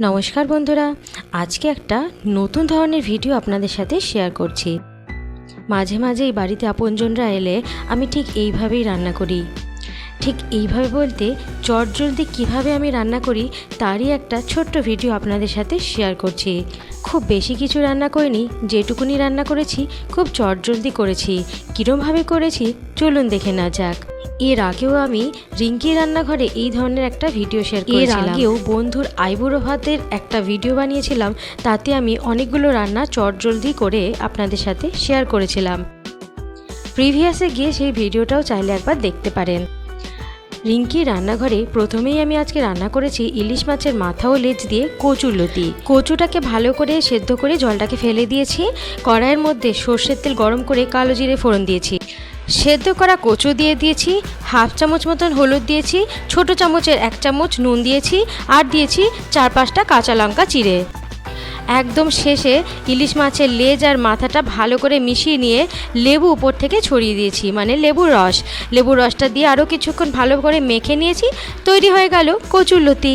নমস্কার বন্ধুরা, আজকে একটা নতুন ধরনের ভিডিও আপনাদের সাথে শেয়ার করছি। মাঝে মাঝে এই বাড়িতে আপনজনরা এলে আমি ঠিক এইভাবেই রান্না করি। ঠিক এইভাবে বলতে চটজলদি কীভাবে আমি রান্না করি তারই একটা ছোট্ট ভিডিও আপনাদের সাথে শেয়ার করছি। খুব বেশি কিছু রান্না করিনি, যেটুকুনি রান্না করেছি খুব চটজলদি করেছি। কীরমভাবে করেছি চলুন দেখে না যাক। এর আগেও আমি রিঙ্কি রান্নাঘরে এই ধরনের একটা ভিডিও শেয়ার করেছিলাম। এর আগেও বন্ধুর আইবুড়ো ভাতের একটা ভিডিও বানিয়েছিলাম তাতে আমি অনেকগুলো রান্না চটজলদি করে আপনাদের সাথে শেয়ার করেছিলাম। প্রিভিয়াসে গিয়ে সেই ভিডিওটাও চাইলে একবার দেখতে পারেন। রিঙ্কি রান্নাঘরে প্রথমেই আমি আজকে রান্না করেছি ইলিশ মাছের মাথা ও লেজ দিয়ে কচুর লতি। কচুটাকে ভালো করে সেদ্ধ করে জলটাকে ফেলে দিয়েছি কড়াইয়ের মধ্যে সর্ষের তেল গরম করে কালো জিরে ফোড়ন দিয়েছি। সেদ্ধ করা কচু দিয়ে দিয়েছি, হাফ চামচ মতন হলুদ দিয়েছি, ছোট চামচের এক চামচ নুন দিয়েছি আর দিয়েছি চার পাঁচটা কাঁচা লঙ্কা চিড়ে। একদম শেষে ইলিশ মাছের লেজ আর মাথাটা ভালো করে মিশিয়ে নিয়ে লেবু উপর থেকে ছড়িয়ে দিয়েছি মানে লেবুর রস। লেবুর রসটা দিয়ে আরও কিছুক্ষণ ভালো করে মেখে নিয়েছি, তৈরি হয়ে গেল কচুর লতি।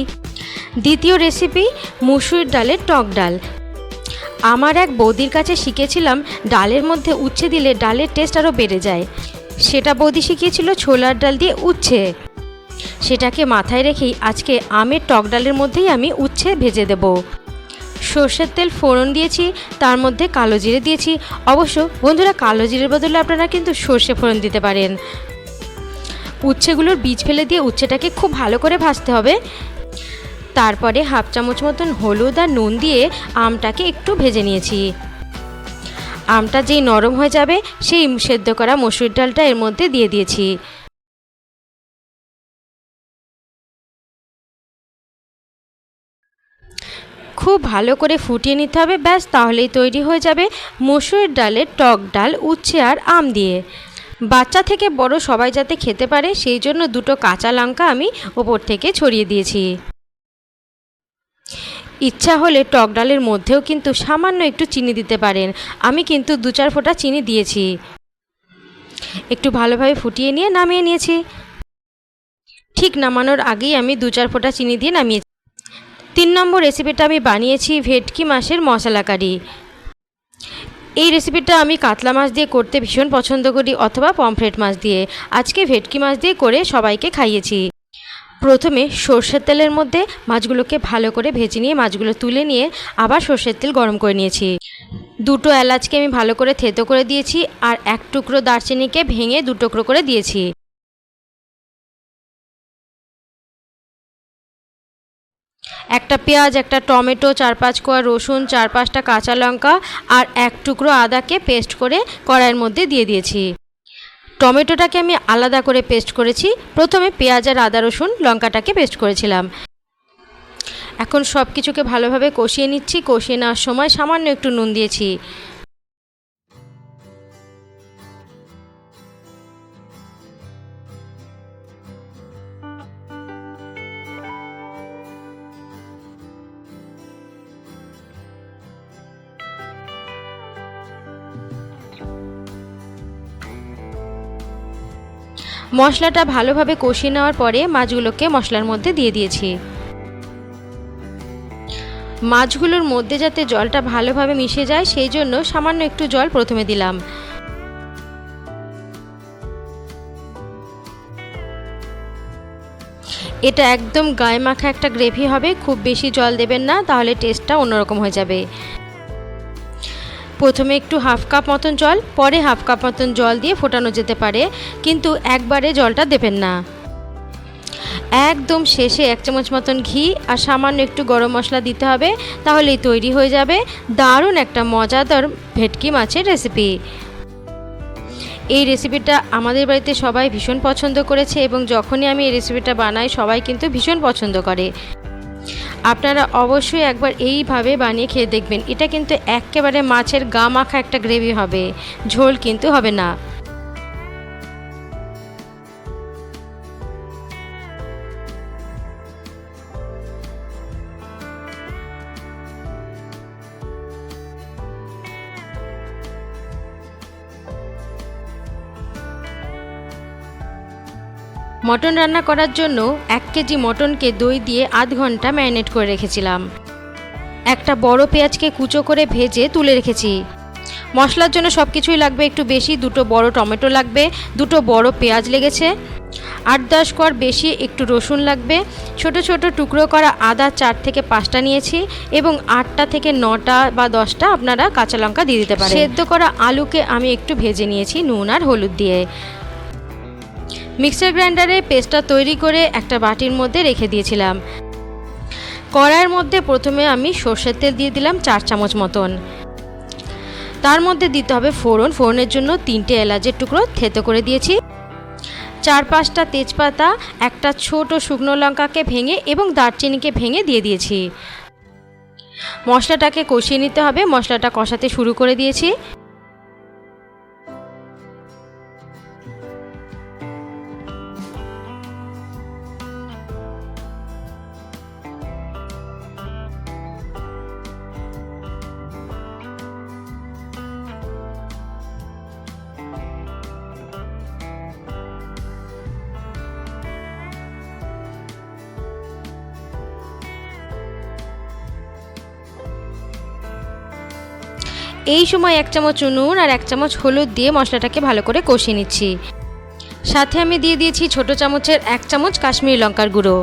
দ্বিতীয় রেসিপি মুসুর ডালের টক ডাল। আমার এক বৌদির কাছে শিখেছিলাম ডালের মধ্যে উচ্ছে দিলে ডালের টেস্ট আরও বেড়ে যায়। সেটা বৌদি শিখিয়েছিল ছোলার ডাল দিয়ে উচ্ছে। সেটাকে মাথায় রেখেই আজকে আমের টক ডালের মধ্যেই আমি উচ্ছে ভেজে দেবো। সর্ষের তেল ফোড়ন দিয়েছি, তার মধ্যে কালো জিরে দিয়েছি। অবশ্য বন্ধুরা, কালো জিরের বদলে আপনারা কিন্তু সর্ষে ফোড়ন দিতে পারেন। উচ্ছেগুলোর বীজ ফেলে দিয়ে উচ্ছেটাকে খুব ভালো করে ভাজতে হবে। তারপরে হাফ চামচ মতন হলুদ আর নুন দিয়ে আমটাকে একটু ভেজে নিয়েছি। আমটা যেই নরম হয়ে যাবে, সেই সেদ্ধ করা মসুর ডালটা এর মধ্যে দিয়ে দিয়েছি। খুব ভালো করে ফুটিয়ে নিতে হবে, ব্যাস তাহলেই তৈরি হয়ে যাবে মসুর ডালের টক ডাল, উচ্ছে আর আম দিয়ে। বাচ্চা থেকে বড় সবাই যাতে খেতে পারে, সেই জন্য দুটো কাঁচা লঙ্কা আমি ওপর থেকে ছড়িয়ে দিয়েছি। ইচ্ছা হলে টক ডালের মধ্যেও কিন্তু সামান্য একটু চিনি দিতে পারেন। আমি কিন্তু দু চার ফোঁটা চিনি দিয়েছি। একটু ভালোভাবে ফুটিয়ে নিয়ে নামিয়ে নিয়েছি। ঠিক নামানোর আগেই আমি দু চার ফোঁটা চিনি দিয়ে নামিয়েছি তিন নম্বর রেসিপিটা আমি বানিয়েছি ভেটকি মাছের মশলা কারি। এই রেসিপিটা আমি কাতলা মাছ দিয়ে করতে ভীষণ পছন্দ করি অথবা পমফ্রেট মাছ দিয়ে। আজকে ভেটকি মাছ দিয়ে করে সবাইকে খাইয়েছি। প্রথমে সর্ষের তেলের মধ্যে মাছগুলোকে ভালো করে ভেজে নিয়ে মাছগুলো তুলে নিয়ে আবার সর্ষের তেল গরম করে নিয়েছি। দুটো এলাচকে আমি ভালো করে থেতো করে দিয়েছি আর এক টুকরো দারচিনিকে ভেঙে দু টুকরো করে দিয়েছি। একটা পেঁয়াজ, একটা টমেটো চার পাঁচ কোয়া রসুন চার পাঁচটা কাঁচা লঙ্কা আর এক টুকরো আদাকে পেস্ট করে কড়াইয়ের মধ্যে দিয়ে দিয়েছি। টমেটোটাকে আমি আলাদা করে পেস্ট করেছি। প্রথমে পেঁয়াজ আর আদা, রসুন, লঙ্কাটাকে পেস্ট করেছিলাম। এখন সব কিছুকে ভালোভাবে কষিয়ে নিচ্ছি। কষিয়ে নেওয়ার সময় সামান্য একটু নুন দিয়েছি। মশলাটা ভালোভাবে কষিয়ে নেওয়ার পরে মাছগুলোকে মশলার মধ্যে দিয়ে দিয়েছি। মাছগুলোর মধ্যে যাতে জলটা ভালোভাবে মিশে যায়, সেই জন্য সামান্য একটু জল প্রথমে দিলাম। এটা একদম গায়ে মাখা একটা গ্রেভি হবে, খুব বেশি জল দেবেন না, তাহলে টেস্টটা অন্যরকম হয়ে যাবে। প্রথমে একটু হাফ কাপ মতন জল, পরে হাফ কাপ মতন জল দিয়ে ফোটানো যেতে পারে, কিন্তু একবারে জলটা দেবেন না। একদম শেষে এক চামচ মতন ঘি আর সামান্য একটু গরম মশলা দিতে হবে, তাহলেই তৈরি হয়ে যাবে দারুণ একটা মজাদার ভেটকি মাছের রেসিপি এই রেসিপিটা আমাদের বাড়িতে সবাই ভীষণ পছন্দ করেছে এবং যখনই আমি এই রেসিপিটা বানাই, সবাই কিন্তু ভীষণ পছন্দ করে। আপনারা অবশ্যই একবার এইভাবে বানিয়ে খেয়ে দেখবেন। এটা কিন্তু একেবারে মাছের গা মাখা একটা গ্রেভি হবে। ঝোল কিন্তু হবে না। মটন রান্না করার জন্য এক কেজি মটনকে দই দিয়ে আধ ঘণ্টা ম্যারিনেট করে রেখেছিলাম। একটা বড় পেঁয়াজকে কুচো করে ভেজে তুলে রেখেছি। মশলার জন্য সব কিছুই লাগবে একটু বেশি, দুটো বড় টমেটো লাগবে, দুটো বড় পেঁয়াজ লেগেছে। আট দশ কর বেশি একটু রসুন লাগবে। ছোট ছোট টুকরো করা আদা চার থেকে পাঁচটা নিয়েছি এবং আটটা থেকে নটা বা দশটা আপনারা কাঁচা লঙ্কা দিয়ে দিতে পারেন। সেদ্ধ করা আলুকে আমি একটু ভেজে নিয়েছি নুন আর হলুদ দিয়ে। মিক্সার গ্রাইন্ডারে পেস্টটা তৈরি করে একটা বাটির মধ্যে রেখে দিয়েছিলাম। কড়াইয়ের মধ্যে প্রথমে আমি সর্ষের তেল দিয়ে দিলাম চার চামচ মতন। তার মধ্যে দিতে হবে ফোড়ন। ফোড়নের জন্য তিনটে এলাচের টুকরো থেতো করে দিয়েছি। চার পাঁচটা তেজপাতা, একটা ছোট শুকনো লঙ্কাকে ভেঙে এবং দারচিনিকে ভেঙে দিয়ে দিয়েছি। মশলাটাকে কষিয়ে নিতে হবে। মশলাটা কষাতে শুরু করে দিয়েছি। এই সময় এক চামচ নুন আর এক চামচ হলুদ দিয়ে মশলাটাকে ভালো করে কষিয়ে নিচ্ছি। সাথে আমি দিয়ে দিয়েছি ছোট চামচের এক চামচ কাশ্মীরি লঙ্কার গুঁড়ো।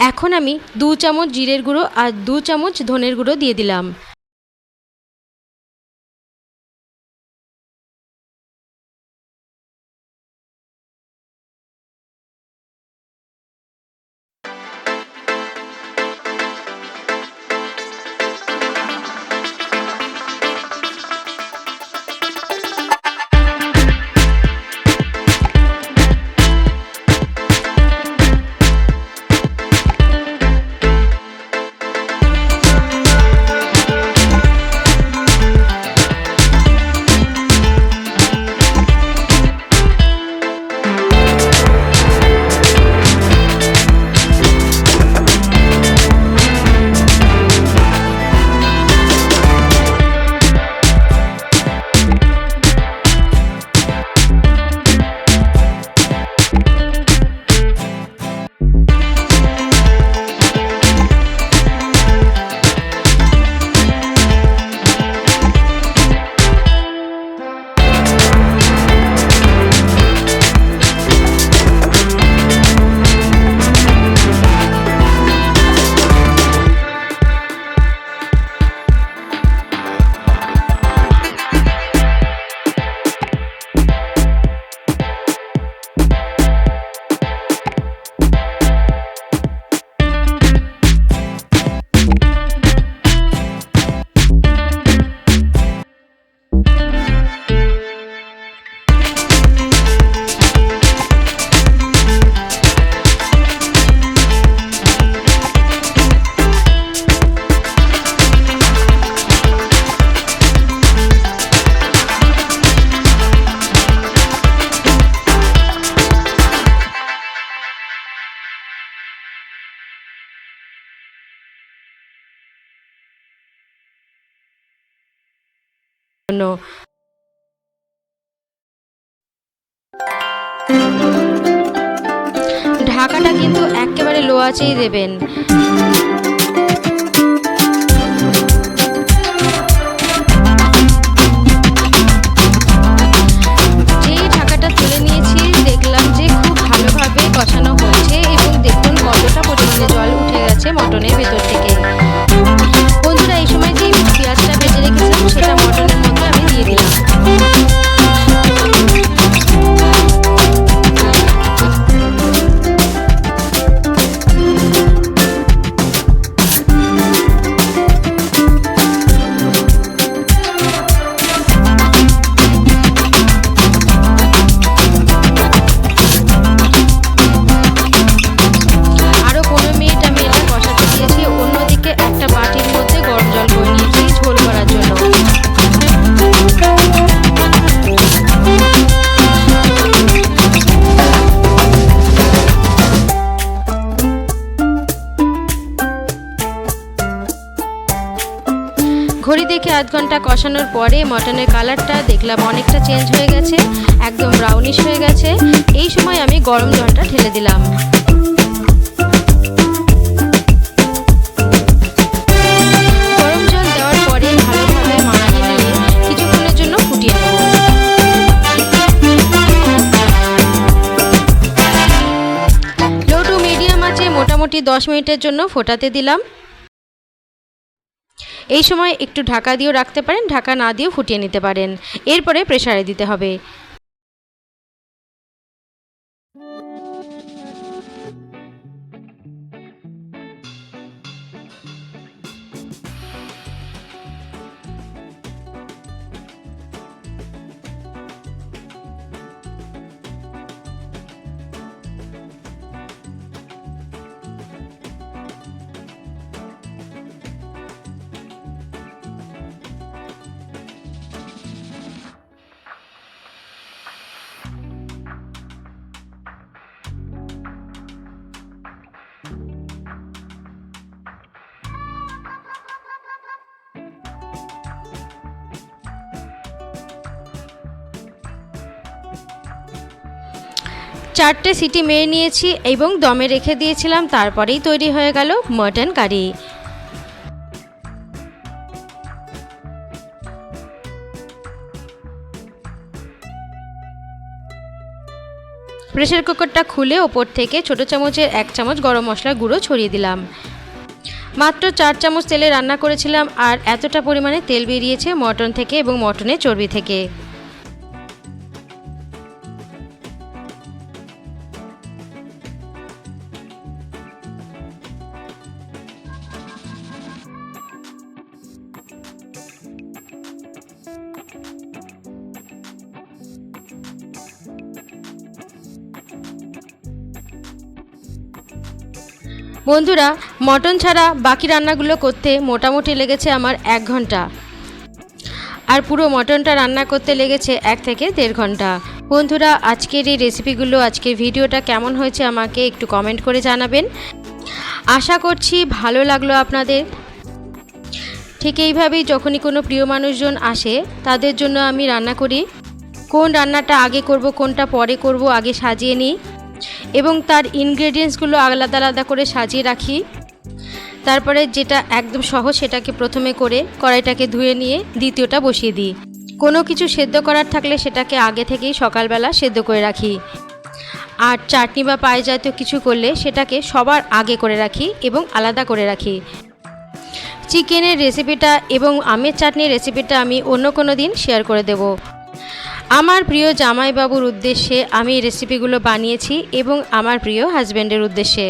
এখন আমি দু চামচ জিরের গুঁড়ো আর দু চামচ ধনের গুঁড়ো দিয়ে দিলাম। ঢাকাটা কিন্তু একেবারে লো আঁচেই দেবেন। আধ ঘণ্টা কষানোর পরে মটনের কালারটা দেখলাম অনেকটা চেঞ্জ হয়ে গেছে, একদম ব্রাউনিশ হয়ে গেছে। এই সময় আমি গরম জলটা ঢেলে দিলাম। মোটামুটি দশ মিনিটের জন্য ফোটাতে দিলাম। এই সময় একটু ঢাকা দিয়েও রাখতে পারেন, ঢাকা না দিয়েও ফুটিয়ে নিতে পারেন। এরপরে প্রেসারে দিতে হবে। চারটে সিটি মেরে নিয়েছি এবং দমে রেখে দিয়েছিলাম, তারপরেই তৈরি হয়ে গেল মটন কারি প্রেসার কুকারটা খুলে ওপর থেকে ছোট চামচের এক চামচ গরম মশলার গুঁড়ো ছড়িয়ে দিলাম। মাত্র চার চামচ তেলে রান্না করেছিলাম আর এতটা পরিমাণে তেল বেরিয়েছে মটন থেকে এবং মটনের চর্বি থেকে। বন্ধুরা, মটন ছাড়া বাকি রান্নাগুলো করতে মোটামুটি লেগেছে আমার এক ঘণ্টা। আর পুরো মটনটা রান্না করতে লেগেছে এক থেকে দেড় ঘণ্টা। বন্ধুরা, আজকের এই রেসিপিগুলো আজকের ভিডিওটা কেমন হয়েছে আমাকে একটু কমেন্ট করে জানাবেন। আশা করছি ভালো লাগল আপনাদের। ঠিক এইভাবেই যখনই কোনো প্রিয় মানুষজন আসে, তাদের জন্য আমি রান্না করি। কোন রান্নাটা আগে করব, কোনটা পরে করব, আগে সাজিয়ে নিই। এবং তার ইনগ্রেডিয়েন্টসগুলো আলাদা আলাদা করে সাজিয়ে রাখি। তারপরে যেটা একদম সহজ সেটাকে প্রথমে করে কড়াইটাকে ধুয়ে নিয়ে দ্বিতীয়টা বসিয়ে দিই। কোনো কিছু সেদ্ধ করার থাকলে সেটাকে আগে থেকেই সকালবেলা সেদ্ধ করে রাখি। আর চাটনি বা পায়ে জাতীয় কিছু করলে সেটাকে সবার আগে করে রাখি এবং আলাদা করে রাখি। চিকেনের রেসিপিটা এবং আমের চাটনির রেসিপিটা আমি অন্য কোনো দিন শেয়ার করে দেব। আমার প্রিয় জামাইবাবুর উদ্দেশ্যে আমি রেসিপিগুলো বানিয়েছি এবং আমার প্রিয় হাজব্যান্ডের উদ্দেশ্যে।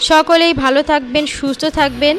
সকলেই ভালো থাকবেন, সুস্থ থাকবেন।